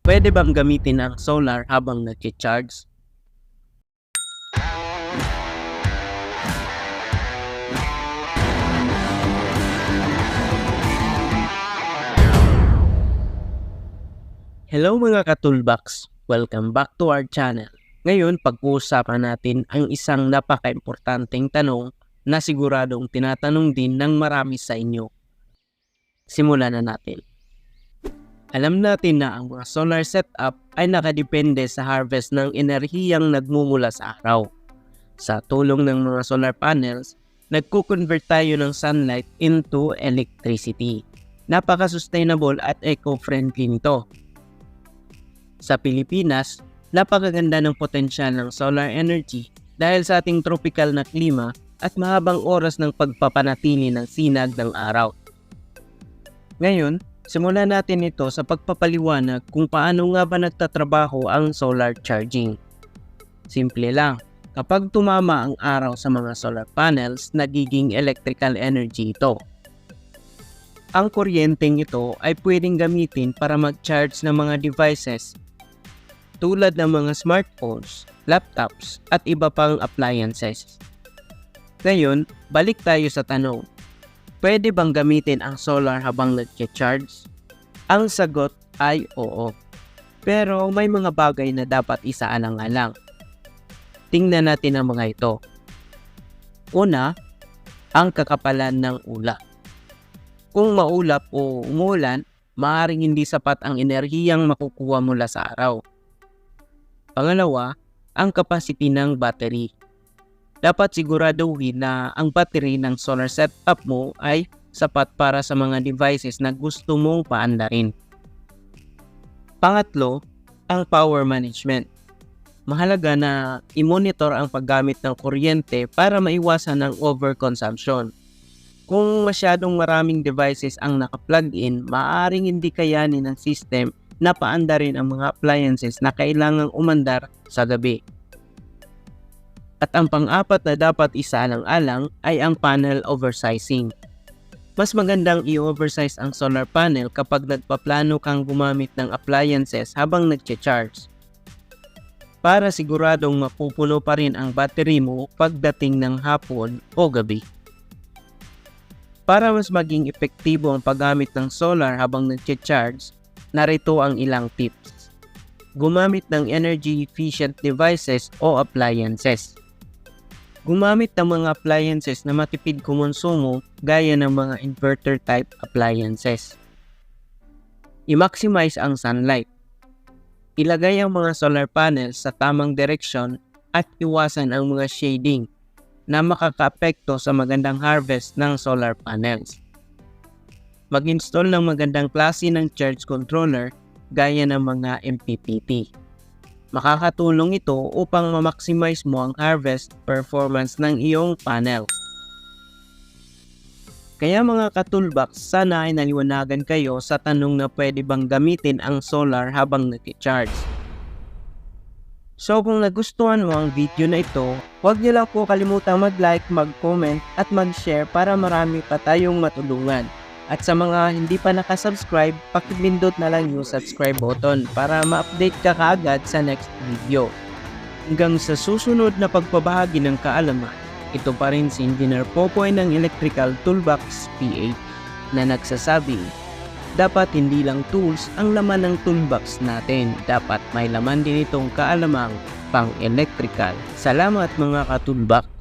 Pwede bang gamitin ang solar habang nag-charge? Hello mga katulbox! Welcome back to our channel. Ngayon, pag-uusapan natin ang isang napaka-importanteng tanong na siguradong tinatanong din ng marami sa inyo. Simulan na natin. Alam natin na ang mga solar setup ay nakadepende sa harvest ng enerhiyang nagmumula sa araw. Sa tulong ng mga solar panels, nagko-convert tayo ng sunlight into electricity. Napaka-sustainable at eco-friendly nito. Sa Pilipinas, napakaganda ng potensyal ng solar energy dahil sa ating tropical na klima at mahabang oras ng pagpapanatili ng sinag ng araw. Ngayon, simulan natin ito sa pagpapaliwanag kung paano nga ba nagtatrabaho ang solar charging. Simple lang, kapag tumama ang araw sa mga solar panels, nagiging electrical energy ito. Ang kuryenteng ito ay pwedeng gamitin para mag-charge ng mga devices tulad ng mga smartphones, laptops, at iba pang appliances. Ngayon, balik tayo sa tanong. Pwede bang gamitin ang solar habang nag-charge? Ang sagot ay oo. Pero may mga bagay na dapat isaalang-alang. Tingnan natin ang mga ito. Una, ang kakapalan ng ulap. Kung maulap o umulan, maaaring hindi sapat ang enerhiyang makukuha mula sa araw. Pangalawa, ang capacity ng battery. Dapat siguraduhin na ang battery ng solar setup mo ay sapat para sa mga devices na gusto mong paandarin. Pangatlo, ang power management. Mahalaga na i-monitor ang paggamit ng kuryente para maiwasan ang overconsumption. Kung masyadong maraming devices ang naka-plug in, maaaring hindi kayanin ng system na paandarin ang mga appliances na kailangang umandar sa gabi. At ang pang-apat na dapat isaalang-alang ay ang panel oversizing. Mas magandang i-oversize ang solar panel kapag nagpaplano kang gumamit ng appliances habang nagche-charge. Para siguradong mapupuno pa rin ang battery mo pagdating ng hapon o gabi. Para mas maging epektibo ang paggamit ng solar habang nagche-charge, narito ang ilang tips. Gumamit ng energy efficient devices o appliances. Gumamit ng mga appliances na matipid kumonsumo gaya ng mga inverter type appliances. I-maximize ang sunlight. Ilagay ang mga solar panels sa tamang direksyon at iwasan ang mga shading na makakaapekto sa magandang harvest ng solar panels mag-install ng magandang klase ng charge controller gaya ng mga MPPT. Makakatulong ito upang ma-maximize mo ang harvest performance ng iyong panel. Kaya mga katulbox, sana ay naliwanagan kayo sa tanong na pwede bang gamitin ang solar habang nag-charge. So kung nagustuhan mo ang video na ito, huwag niyo lang po kalimutang mag-like, mag-comment at mag-share para marami pa tayong matulungan. At sa mga hindi pa nakasubscribe, pakipindot na lang yung subscribe button para ma-update ka kaagad sa next video. Hanggang sa susunod na pagbabahagi ng kaalaman, ito pa rin si Engineer Popoy ng Electrical Toolbox PH na nagsasabi, dapat hindi lang tools ang laman ng toolbox natin, dapat may laman din itong kaalamang pang-electrical. Salamat mga katulbox!